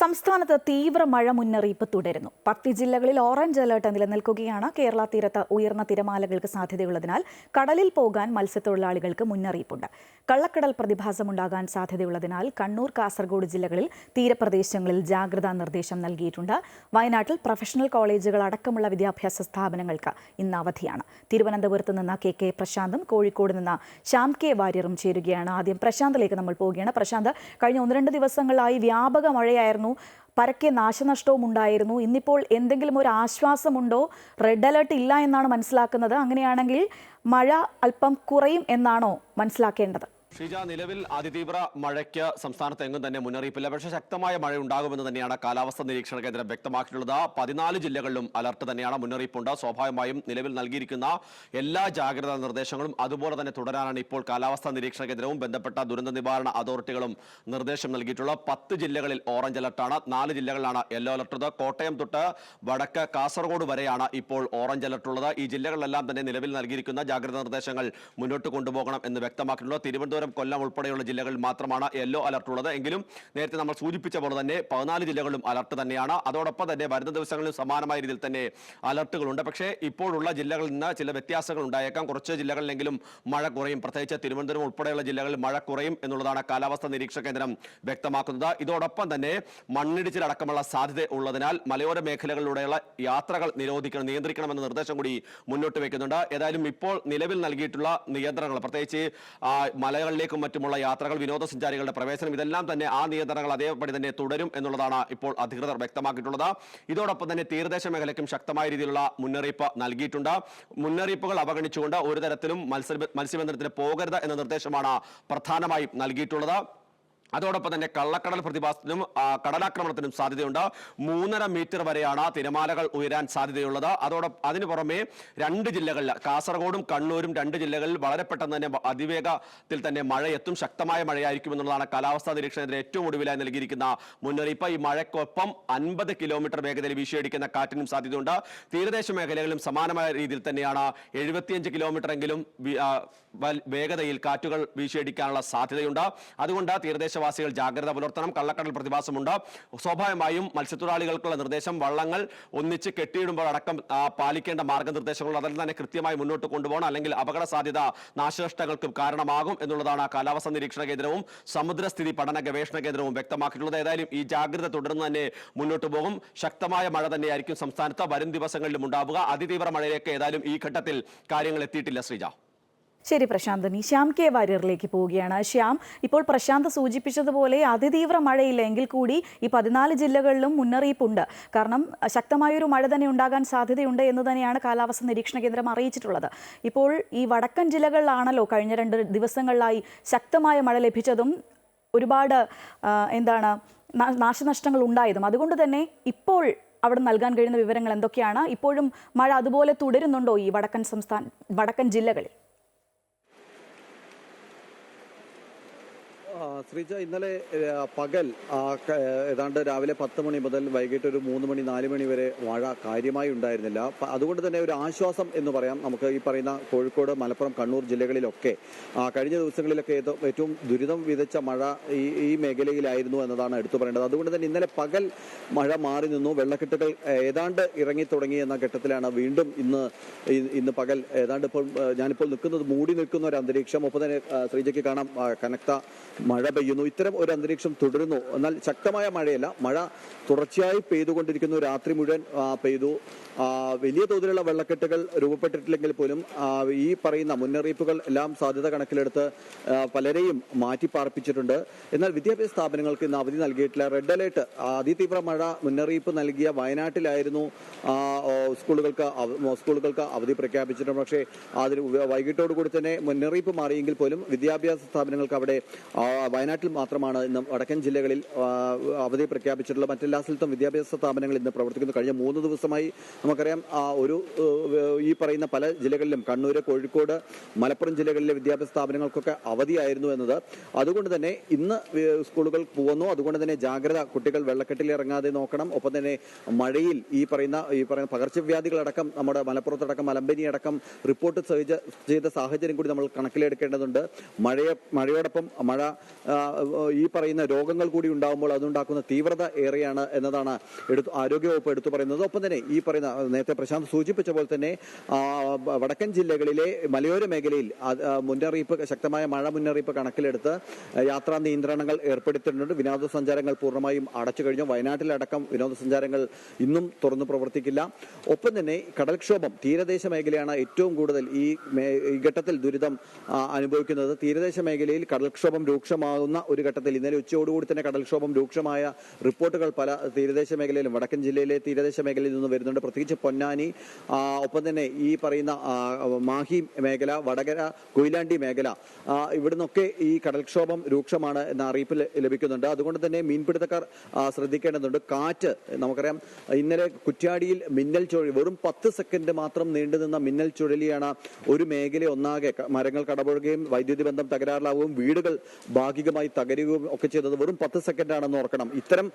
സംസ്ഥാനത്ത് തീവ്ര മഴ മുന്നറിയിപ്പ് തുടരുന്നു. പത്ത് ജില്ലകളിൽ ഓറഞ്ച് അലർട്ട് നിലനിൽക്കുകയാണ്. കേരള തീരത്ത് ഉയർന്ന തിരമാലകൾക്ക് സാധ്യതയുള്ളതിനാൽ കടലിൽ പോകാൻ മത്സ്യത്തൊഴിലാളികൾക്ക് മുന്നറിയിപ്പുണ്ട്. കള്ളക്കടൽ പ്രതിഭാസമുണ്ടാകാൻ സാധ്യതയുള്ളതിനാൽ കണ്ണൂർ കാസർഗോഡ് ജില്ലകളിൽ തീരപ്രദേശങ്ങളിൽ ജാഗ്രതാ നിർദ്ദേശം നൽകിയിട്ടുണ്ട്. വയനാട്ടിൽ പ്രൊഫഷണൽ കോളേജുകൾ അടക്കമുള്ള വിദ്യാഭ്യാസ സ്ഥാപനങ്ങൾക്ക് ഇന്ന് അവധിയാണ്. തിരുവനന്തപുരത്ത് നിന്ന് കെ കെ പ്രശാന്തും കോഴിക്കോട് നിന്ന് ശ്യാം കെ വാര്യറും ചേരുകയാണ്. ആദ്യം പ്രശാന്തിലേക്ക് നമ്മൾ പോവുകയാണ്. പ്രശാന്ത് കഴിഞ്ഞ ഒന്ന് രണ്ട് ദിവസങ്ങളായി വ്യാപക മഴയായിരുന്നു. പരക്കെ നാശനഷ്ടവും ഉണ്ടായിരുന്നു. ഇന്നിപ്പോൾ എന്തെങ്കിലും ഒരു ആശ്വാസമുണ്ടോ? റെഡ് അലർട്ട് ഇല്ല എന്നാണ് മനസ്സിലാക്കുന്നത്. അങ്ങനെയാണെങ്കിൽ മഴ അല്പം കുറയും എന്നാണോ മനസ്സിലാക്കേണ്ടത്? ഷീജ നിലവിൽ അതിതീവ്ര മഴയ്ക്ക് സംസ്ഥാനത്ത് എങ്ങും തന്നെ മുന്നറിയിപ്പില്ല. പക്ഷേ ശക്തമായ മഴ ഉണ്ടാകുമെന്ന് തന്നെയാണ് കാലാവസ്ഥാ നിരീക്ഷണ കേന്ദ്രം വ്യക്തമാക്കിയിട്ടുള്ളത്. പതിനാല് ജില്ലകളിലും അലർട്ട് തന്നെയാണ് മുന്നറിയിപ്പുണ്ട്. സ്വാഭാവികമായും നിലവിൽ നൽകിയിരിക്കുന്ന എല്ലാ ജാഗ്രതാ നിർദ്ദേശങ്ങളും അതുപോലെ തന്നെ തുടരാനാണ് ഇപ്പോൾ കാലാവസ്ഥാ നിരീക്ഷണ കേന്ദ്രവും ബന്ധപ്പെട്ട ദുരന്ത നിവാരണ അതോറിറ്റികളും നിർദ്ദേശം നൽകിയിട്ടുള്ളത്. പത്ത് ജില്ലകളിൽ ഓറഞ്ച് അലർട്ടാണ്. നാല് ജില്ലകളിലാണ് യെല്ലോ അലർട്ട് ഉള്ളത്. കോട്ടയം തൊട്ട് വടക്ക് കാസർഗോഡ് വരെയാണ് ഇപ്പോൾ ഓറഞ്ച് അലർട്ടുള്ളത് ഈ ജില്ലകളിലെല്ലാം തന്നെ നിലവിൽ നൽകിയിരിക്കുന്ന ജാഗ്രതാ നിർദ്ദേശങ്ങൾ മുന്നോട്ട് കൊണ്ടുപോകണം എന്ന് വ്യക്തമാക്കിയിട്ടുള്ളത്. തിരുവനന്തപുരം കൊല്ലം ഉൾപ്പെടെയുള്ള ജില്ലകളിൽ മാത്രമാണ് യെല്ലോ അലർട്ട് ഉള്ളത്. എങ്കിലും നേരത്തെ നമ്മൾ സൂചിപ്പിച്ച പോലെ തന്നെ പതിനാല് ജില്ലകളിലും അലർട്ട് തന്നെയാണ്. അതോടൊപ്പം തന്നെ വരുന്ന ദിവസങ്ങളിലും സമാനമായ രീതിയിൽ തന്നെ അലർട്ടുകളുണ്ട്. പക്ഷേ ഇപ്പോഴുള്ള ജില്ലകളിൽ നിന്ന് ചില വ്യത്യാസങ്ങൾ ഉണ്ടായേക്കാം. കുറച്ച് ജില്ലകളിലെങ്കിലും മഴ കുറയും. പ്രത്യേകിച്ച് തിരുവനന്തപുരം ഉൾപ്പെടെയുള്ള ജില്ലകളിൽ മഴ കുറയും എന്നുള്ളതാണ് കാലാവസ്ഥാ നിരീക്ഷണ കേന്ദ്രം വ്യക്തമാക്കുന്നത്. ഇതോടൊപ്പം തന്നെ മണ്ണിടിച്ചിലടക്കമുള്ള സാധ്യത ഉള്ളതിനാൽ മലയോര മേഖലകളിലൂടെയുള്ള യാത്രകൾ നിരോധിക്കണം നിയന്ത്രിക്കണമെന്ന നിർദ്ദേശം കൂടി മുന്നോട്ട് വയ്ക്കുന്നുണ്ട്. ഏതായാലും ഇപ്പോൾ നിലവിൽ നൽകിയിട്ടുള്ള നിയന്ത്രണങ്ങൾ പ്രത്യേകിച്ച് ആ, മലകളിലേക്കും മറ്റുമുള്ള യാത്രകൾ വിനോദസഞ്ചാരികളുടെ പ്രവേശനം ഇതെല്ലാം തന്നെ ആ നിയന്ത്രണങ്ങൾ അതേപടി തന്നെ തുടരും എന്നുള്ളതാണ് ഇപ്പോൾ അധികൃതർ വ്യക്തമാക്കിയിട്ടുള്ളത്. ഇതോടൊപ്പം തന്നെ തീരദേശ മേഖലയ്ക്കും ശക്തമായ രീതിയിലുള്ള മുന്നറിയിപ്പ് നൽകിയിട്ടുണ്ട്. മുന്നറിയിപ്പുകൾ അവഗണിച്ചുകൊണ്ട് ഒരു തരത്തിലും മത്സ്യ മത്സ്യബന്ധനത്തിന് പോകരുത് എന്ന നിർദ്ദേശമാണ് പ്രധാനമായും നൽകിയിട്ടുള്ളത്. അതോടൊപ്പം തന്നെ കള്ളക്കടൽ പ്രതിഭാസത്തിനും കടലാക്രമണത്തിനും സാധ്യതയുണ്ട്. മൂന്നര മീറ്റർ വരെയാണ് തിരമാലകൾ ഉയരാൻ സാധ്യതയുള്ളത്. അതോടൊപ്പം അതിനു പുറമെ രണ്ട് ജില്ലകളിൽ കാസർഗോഡും കണ്ണൂരും രണ്ട് ജില്ലകളിൽ വളരെ പെട്ടെന്ന് തന്നെ അതിവേഗത്തിൽ തന്നെ മഴ എത്തും ശക്തമായ മഴയായിരിക്കും എന്നുള്ളതാണ് കാലാവസ്ഥാ നിരീക്ഷണത്തിന് ഏറ്റവും ഒടുവിലായി നൽകിയിരിക്കുന്ന മുന്നറിയിപ്പ്. ഈ മഴയ്ക്കൊപ്പം അൻപത് കിലോമീറ്റർ വേഗതയിൽ വീശിയടിക്കുന്ന കാറ്റിനും സാധ്യതയുണ്ട്. തീരദേശ മേഖലകളിലും സമാനമായ രീതിയിൽ തന്നെയാണ് എഴുപത്തിയഞ്ച് കിലോമീറ്റർ എങ്കിലും വേഗതയിൽ കാറ്റുകൾ വീശിയടിക്കാനുള്ള സാധ്യതയുണ്ട്. അതുകൊണ്ട് തീരദേശവാസികൾ ജാഗ്രത പുലർത്തണം കള്ളക്കടൽ പ്രതിഭാസമുണ്ട്. സ്വാഭാവികമായും മത്സ്യത്തൊഴിലാളികൾക്കുള്ള നിർദ്ദേശം വള്ളങ്ങൾ ഒന്നിച്ച് കെട്ടിയിടുമ്പോൾ അടക്കം പാലിക്കേണ്ട മാർഗനിർദ്ദേശങ്ങൾ അതെല്ലാം തന്നെ കൃത്യമായി മുന്നോട്ട് കൊണ്ടുപോകണം. അല്ലെങ്കിൽ അപകട സാധ്യത നാശനഷ്ടങ്ങൾക്കും കാരണമാകും എന്നുള്ളതാണ് കാലാവസ്ഥാ നിരീക്ഷണ കേന്ദ്രവും സമുദ്രസ്ഥിതി പഠന ഗവേഷണ കേന്ദ്രവും വ്യക്തമാക്കിയിട്ടുള്ളത്. ഏതായാലും ഈ ജാഗ്രത തുടർന്ന് തന്നെ മുന്നോട്ട് പോകും. ശക്തമായ മഴ തന്നെയായിരിക്കും സംസ്ഥാനത്ത് വരും ദിവസങ്ങളിലും ഉണ്ടാവുക. അതിതീവ്ര മഴയിലേക്ക് ഏതായാലും ഈ ഘട്ടത്തിൽ കാര്യങ്ങൾ എത്തിയിട്ടില്ല ശ്രീജ. ശരി പ്രശാന്ത് നീ ശ്യാം കെ വാര്യറിലേക്ക് പോവുകയാണ്. ശ്യാം ഇപ്പോൾ പ്രശാന്ത് സൂചിപ്പിച്ചതുപോലെ അതിതീവ്ര മഴയില്ലെങ്കിൽ കൂടി ഈ പതിനാല് ജില്ലകളിലും മുന്നറിയിപ്പുണ്ട്. കാരണം ശക്തമായൊരു മഴ തന്നെ ഉണ്ടാകാൻ സാധ്യതയുണ്ട് എന്ന് തന്നെയാണ് കാലാവസ്ഥ നിരീക്ഷണ കേന്ദ്രം അറിയിച്ചിട്ടുള്ളത്. ഇപ്പോൾ ഈ വടക്കൻ ജില്ലകളിലാണല്ലോ കഴിഞ്ഞ രണ്ട് ദിവസങ്ങളിലായി ശക്തമായ മഴ ലഭിച്ചതും ഒരുപാട് എന്താണ് നാശനഷ്ടങ്ങൾ ഉണ്ടായതും. അതുകൊണ്ട് തന്നെ ഇപ്പോൾ അവിടെ നൽകാൻ കഴിയുന്ന വിവരങ്ങൾ എന്തൊക്കെയാണ്? ഇപ്പോഴും മഴ അതുപോലെ തുടരുന്നുണ്ടോ ഈ വടക്കൻ സംസ്ഥാന വടക്കൻ ജില്ലകളിൽ? ശ്രീജ ഇന്നലെ പകൽ ഏതാണ്ട് രാവിലെ പത്ത് മണി മുതൽ വൈകിട്ട് ഒരു മൂന്ന് മണി നാല് മണി വരെ മഴ കാര്യമായി ഉണ്ടായിരുന്നില്ല. അതുകൊണ്ട് തന്നെ ഒരു ആശ്വാസം എന്ന് പറയാം. നമുക്ക് ഈ പറയുന്ന കോഴിക്കോട് മലപ്പുറം കണ്ണൂർ ജില്ലകളിലൊക്കെ കഴിഞ്ഞ ദിവസങ്ങളിലൊക്കെ ഏറ്റവും ദുരിതം വിതച്ച മഴ ഈ ഈ മേഖലയിലായിരുന്നു എന്നതാണ് എടുത്തു പറയേണ്ടത്. അതുകൊണ്ട് തന്നെ ഇന്നലെ പകൽ മഴ മാറി നിന്നു. വെള്ളക്കെട്ടുകൾ ഏതാണ്ട് ഇറങ്ങി തുടങ്ങി എന്ന ഘട്ടത്തിലാണ് വീണ്ടും ഇന്ന് ഇന്ന് പകൽ. ഏതാണ്ട് ഇപ്പോൾ ഞാനിപ്പോൾ നിൽക്കുന്നത് മൂടി നിൽക്കുന്ന ഒരു അന്തരീക്ഷം. ഒപ്പം തന്നെ ശ്രീജയ്ക്ക് കാണാം ആ, കനത്ത മഴ പെയ്യുന്നു. ഇത്തരം ഒരു അന്തരീക്ഷം തുടരുന്നു. എന്നാൽ ശക്തമായ മഴയല്ല. മഴ തുടർച്ചയായി പെയ്തുകൊണ്ടിരിക്കുന്നു. രാത്രി മുഴുവൻ പെയ്തു. വലിയ തോതിലുള്ള വെള്ളക്കെട്ടുകൾ രൂപപ്പെട്ടിട്ടില്ലെങ്കിൽ പോലും ഈ പറയുന്ന മുന്നറിയിപ്പുകൾ എല്ലാം സാധ്യത കണക്കിലെടുത്ത് പലരെയും മാറ്റിപ്പാർപ്പിച്ചിട്ടുണ്ട്. എന്നാൽ വിദ്യാഭ്യാസ സ്ഥാപനങ്ങൾക്ക് ഇന്ന് അവധി നൽകിയിട്ടില്ല. റെഡ് അലേർട്ട് അതിതീവ്ര മഴ മുന്നറിയിപ്പ് നൽകിയ വയനാട്ടിലായിരുന്നു. സ്കൂളുകൾക്ക് സ്കൂളുകൾക്ക് അവധി പ്രഖ്യാപിച്ചിട്ടുണ്ട്. പക്ഷേ അതിന് വൈകിട്ടോടുകൂടി കൂടി തന്നെ മുന്നറിയിപ്പ് മാറിയെങ്കിൽ പോലും വിദ്യാഭ്യാസ സ്ഥാപനങ്ങൾക്ക് അവിടെ വയനാട്ടിൽ മാത്രമാണ് ഇന്ന് വടക്കൻ ജില്ലകളിൽ അവധി പ്രഖ്യാപിച്ചിട്ടുള്ള മറ്റെല്ലാ സ്ഥലത്തും വിദ്യാഭ്യാസ സ്ഥാപനങ്ങൾ ഇന്ന് പ്രവർത്തിക്കുന്നു. കഴിഞ്ഞ മൂന്ന് ദിവസമായി നമുക്കറിയാം ഒരു ഈ പറയുന്ന പല ജില്ലകളിലും കണ്ണൂര് കോഴിക്കോട് മലപ്പുറം ജില്ലകളിലെ വിദ്യാഭ്യാസ സ്ഥാപനങ്ങൾക്കൊക്കെ അവധിയായിരുന്നു എന്നത്. അതുകൊണ്ട് തന്നെ ഇന്ന് സ്കൂളുകൾ പോകുന്നു. അതുകൊണ്ട് തന്നെ ജാഗ്രത കുട്ടികൾ വെള്ളക്കെട്ടിൽ ഇറങ്ങാതെ നോക്കണം. ഒപ്പം തന്നെ മഴയിൽ ഈ പറയുന്ന ഈ പറയുന്ന പകർച്ചവ്യാധികളടക്കം നമ്മുടെ മലപ്പുറത്തടക്കം മലമ്പനി അടക്കം റിപ്പോർട്ട് ചെയ്ത സാഹചര്യം കൂടി നമ്മൾ കണക്കിലെടുക്കേണ്ടതുണ്ട്. മഴയെ മഴയോടൊപ്പം മഴ ഈ പറയുന്ന രോഗങ്ങൾ കൂടി ഉണ്ടാകുമ്പോൾ അതുണ്ടാക്കുന്ന തീവ്രത ഏറെയാണ് എന്നതാണ് എടുത്തു ആരോഗ്യവകുപ്പ് എടുത്തു പറയുന്നത്. ഒപ്പം തന്നെ ഈ പറയുന്ന നേരത്തെ പ്രശാന്ത് സൂചിപ്പിച്ച പോലെ തന്നെ വടക്കൻ ജില്ലകളിലെ മലയോര മേഖലയിൽ മുന്നറിയിപ്പ് ശക്തമായ മഴ മുന്നറിയിപ്പ് കണക്കിലെടുത്ത് യാത്രാ നിയന്ത്രണങ്ങൾ ഏർപ്പെടുത്തിയിട്ടുണ്ട്. വിനോദസഞ്ചാരങ്ങൾ പൂർണമായും അടച്ചു കഴിഞ്ഞു. വയനാട്ടിലടക്കം വിനോദസഞ്ചാരങ്ങൾ ഇന്നും തുറന്നു പ്രവർത്തിക്കില്ല. ഒപ്പം തന്നെ കടൽക്ഷോഭം തീരദേശ മേഖലയാണ് ഏറ്റവും കൂടുതൽ ഈ ഘട്ടത്തിൽ ദുരിതം അനുഭവിക്കുന്നത്. തീരദേശ മേഖലയിൽ കടൽക്ഷോഭം രൂക്ഷമാകുന്ന ഒരു ഘട്ടത്തിൽ ഇന്നലെ ഉച്ചയോടുകൂടി തന്നെ കടൽക്ഷോഭം രൂക്ഷമായ റിപ്പോർട്ടുകൾ പല തീരദേശ മേഖലയിലും വടക്കൻ ജില്ലയിലെ തീരദേശ മേഖലയിൽ നിന്ന് വരുന്നുണ്ട്. പ്രത്യേകിച്ച് പൊന്നാനി ഒപ്പം തന്നെ ഈ പറയുന്ന മാഹി മേഖല വടകര കൊയിലാണ്ടി മേഖല ഇവിടുന്നൊക്കെ ഈ കടൽക്ഷോഭം രൂക്ഷമാണ് എന്ന അറിയിപ്പ് ലഭിക്കുന്നുണ്ട്. അതുകൊണ്ട് തന്നെ മീൻപിടുത്തക്കാർ ശ്രദ്ധിക്കേണ്ടതുണ്ട്. കാറ്റ് നമുക്കറിയാം ഇന്നലെ കുറ്റ്യാടിയിൽ മിന്നൽ ചുഴലി വെറും പത്ത് സെക്കൻഡ് മാത്രം നീണ്ടുനിന്ന മിന്നൽ ചുഴലിയാണ് ഒരു മേഖല ഒന്നാകെ മരങ്ങൾ കടപുഴകുകയും വൈദ്യുതി ബന്ധം തകരാറിലാവുകയും വീടുകൾ ഭാഗികമായി തകരുകയും ഒക്കെ ചെയ്തത് വെറും പത്ത് സെക്കൻഡ് ആണെന്ന് ഓർക്കണം. ഇത്തരം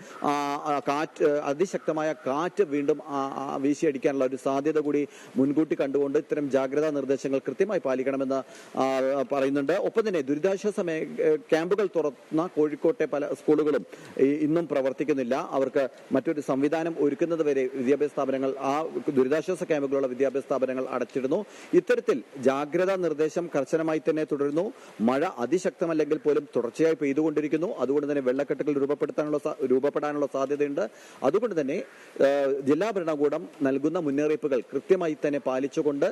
കാറ്റ് അതിശക്തമായ കാറ്റ് വീണ്ടും വീശിയടിക്കാനുള്ള ഒരു സാധ്യത കൂടി മുൻകൂട്ടി കണ്ടുകൊണ്ട് ഇത്തരം ജാഗ്രതാ നിർദ്ദേശങ്ങൾ കൃത്യമായി പാലിക്കണമെന്ന് പറയുന്നുണ്ട്. ഒപ്പം തന്നെ ദുരിതാശ്വാസ ക്യാമ്പുകൾ തുറന്ന കോഴിക്കോട്ടെ പല സ്കൂളുകളും ഇന്നും പ്രവർത്തിക്കുന്നില്ല. അവർക്ക് മറ്റൊരു സംവിധാനം ഒരുക്കുന്നത് വരെ വിദ്യാഭ്യാസ സ്ഥാപനങ്ങൾ ആ ദുരിതാശ്വാസ ക്യാമ്പുകളുള്ള വിദ്യാഭ്യാസ സ്ഥാപനങ്ങൾ അടച്ചിടുന്നു. ഇത്തരത്തിൽ ജാഗ്രതാ നിർദ്ദേശം കർശനമായി തന്നെ തുടരുന്നു. മഴ അതിശക്തമല്ലെങ്കിൽ പോലും തുടർച്ചയായി പെയ്തുകൊണ്ടിരിക്കുന്നു. അതുകൊണ്ട് തന്നെ വെള്ളക്കെട്ടുകൾ രൂപപ്പെടുത്താനുള്ള രൂപപ്പെടാനുള്ള സാധ്യതയുണ്ട്. അതുകൊണ്ട് തന്നെ ജില്ലാ ഭരണകൂടം നൽകുന്ന മുന്നറിയിപ്പുകൾ കൃത്യമായി തന്നെ പാലിച്ചുകൊണ്ട്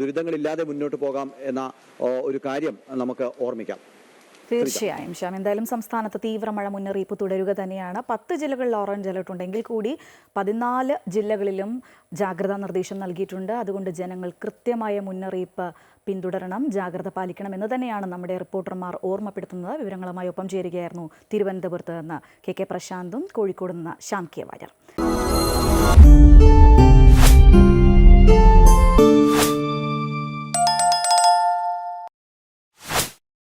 ദുരിതങ്ങളില്ലാതെ മുന്നോട്ട് പോകാം എന്ന ഒരു കാര്യം നമുക്ക് ഓർമ്മിക്കാം. തീർച്ചയായും ശ്യാം. എന്തായാലും സംസ്ഥാനത്ത് തീവ്ര മഴ മുന്നറിയിപ്പ് തുടരുക തന്നെയാണ്. പത്ത് ജില്ലകളിൽ ഓറഞ്ച് അലർട്ട് ഉണ്ടെങ്കിൽ കൂടി പതിനാല് ജില്ലകളിലും ജാഗ്രതാ നിർദ്ദേശം നൽകിയിട്ടുണ്ട്. അതുകൊണ്ട് ജനങ്ങൾ കൃത്യമായ മുന്നറിയിപ്പ് പിന്തുടരണം ജാഗ്രത പാലിക്കണം എന്ന് തന്നെയാണ് നമ്മുടെ റിപ്പോർട്ടർമാർ ഓർമ്മപ്പെടുത്തുന്നത്. വിവരങ്ങളുമായി ഒപ്പം ചേരുകയായിരുന്നു തിരുവനന്തപുരത്ത് നിന്ന് കെ കെ പ്രശാന്തും കോഴിക്കോട് നിന്ന് ശ്യാം കെ വാര്യർ.